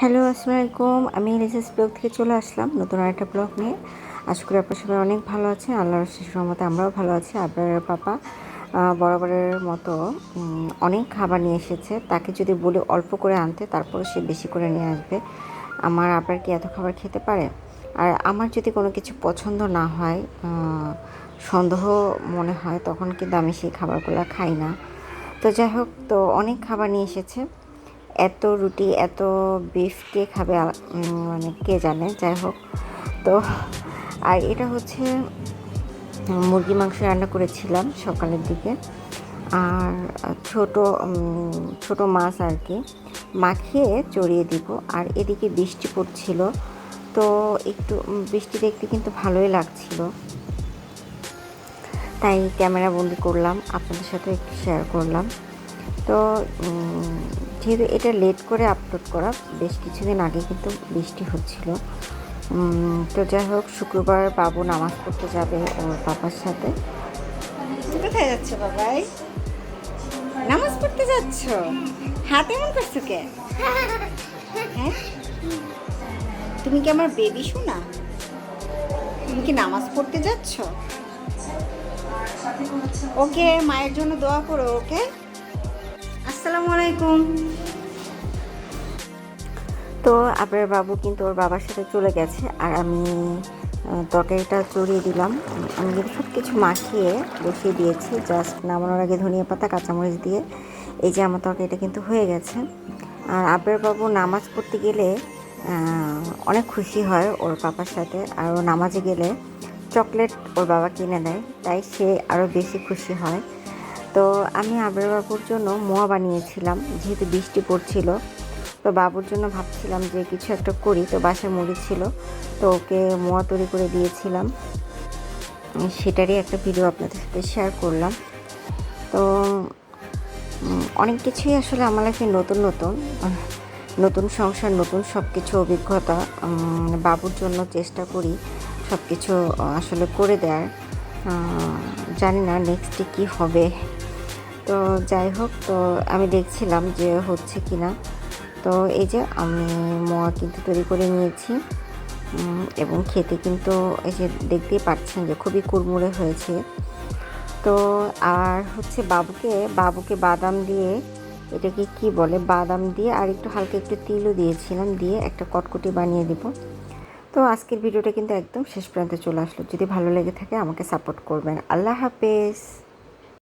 Hello, আসসালামু আলাইকুম। আমি রিসার্চ ব্লগ থেকে চলে আসলাম নতুন আরেকটা ব্লগ নিয়ে। আশা করি আপনার সবাই অনেক ভালো আছে আল্লাহর শিশুর মতো আমরাও ভালো আছি। আপনার পাপা বরাবরের মতো অনেক খাবার নিয়ে এসেছে। তাকে যদি বলি অল্প করে আনতে তারপর সে বেশি করে নিয়ে আসবে। আমার আপনার কি এত খাবার খেতে পারে? আর আমার যদি কোনো কিছু পছন্দ না হয় সন্দেহ মনে হয়, তখন কিন্তু আমি সেই খাবারগুলো খাই না। তো যাই হোক, তো অনেক খাবার নিয়ে এসেছে। এত রুটি, এত বিফ কে খাবে মানে কে জানে, যাই হোক। তো, আর এটা হচ্ছে মুরগি মাংস রান্না করেছিলাম সকালের দিকে। আর ছোট ছোট মাছ আর কি, মাখিয়ে চড়িয়ে দিব। আর এদিকে বৃষ্টি পড়ছিল, তো একটু বৃষ্টি দেখতে কিন্তু ভালোই লাগছিল। তাই ক্যামেরা বন্দি করলাম, আপনাদের সাথে একটু শেয়ার করলাম। তো যেহেতু এটা লেট করে আপলোড করা, বেশ কিছুদিন আগে কিন্তু বৃষ্টি হচ্ছিল। তো যাই হোক, শুক্রবার বাবু নামাজ পড়তে যাবে ওর বাবার সাথে। কোথায় যাচ্ছ বাবাই নামাজ পড়তে যাচ্ছ? হাতে এমন করছ কে? হ্যাঁ? তুমি কি আমার বেবি শোনা তুমি কি নামাজ পড়তে যাচ্ছ? ওকে, মায়ের জন্য দোয়া করো, ওকে? আলাইকুম। তো আপনার বাবু কিন্তু ওর বাবার সাথে চলে গেছে আর আমি তরকারিটা চড়িয়ে দিলাম। আমি কিন্তু সব কিছু মাখিয়ে বসিয়ে দিয়েছি। জাস্ট নামানোর আগে ধনিয়া পাতা, কাঁচামরিচ দিয়ে। এই যে আমার তরকারিটা কিন্তু হয়ে গেছে। আর আবরার বাবু নামাজ পড়তে গেলে অনেক খুশি হয় ওর পাপার সাথে। আর ও নামাজে গেলে চকলেট ওর বাবা কিনে দেয়, তাই সে আরও বেশি খুশি হয়। তো আমি আবরার বাবুর জন্য মোয়া বানিয়েছিলাম, যেহেতু বৃষ্টি পড়ছিল। তো বাবুর জন্য ভাবছিলাম যে কিছু একটা করি, তো বাসায় মুড়ি ছিল, তো ওকে মোয়া তৈরি করে দিয়েছিলাম। সেটারই একটা ভিডিও আপনাদের সাথে শেয়ার করলাম। তো অনেক কিছুই আসলে আমার লাইফে নতুন নতুন নতুন সংসার, নতুন সব কিছু অভিজ্ঞতা বাবুর জন্য চেষ্টা করি সব কিছু আসলে করে দেওয়ার জানি না নেক্সটে কী হবে। তো যাই হোক, তো আমি দেখছিলাম যে হচ্ছে কি না তো এই যে আমি মোয়া কিন্তু তৈরি করে নিয়েছি এবং খেতে কিন্তু এই যে দেখতেই পাচ্ছেন যে খুবই কুড়মুড়ে হয়েছে। তো আর হচ্ছে বাবুকে বাবুকে বাদাম দিয়ে, এটাকে কি বলে, বাদাম দিয়ে আর একটু হালকা একটু তিলও দিয়েছিলাম, দিয়ে একটা কটকটি বানিয়ে দিব। তো আজকের ভিডিওটা কিন্তু একদম শেষ পর্যন্ত চলে আসলো। যদি ভালো লেগে থাকে আমাকে সাপোর্ট করবেন। আল্লাহ হাফেজ।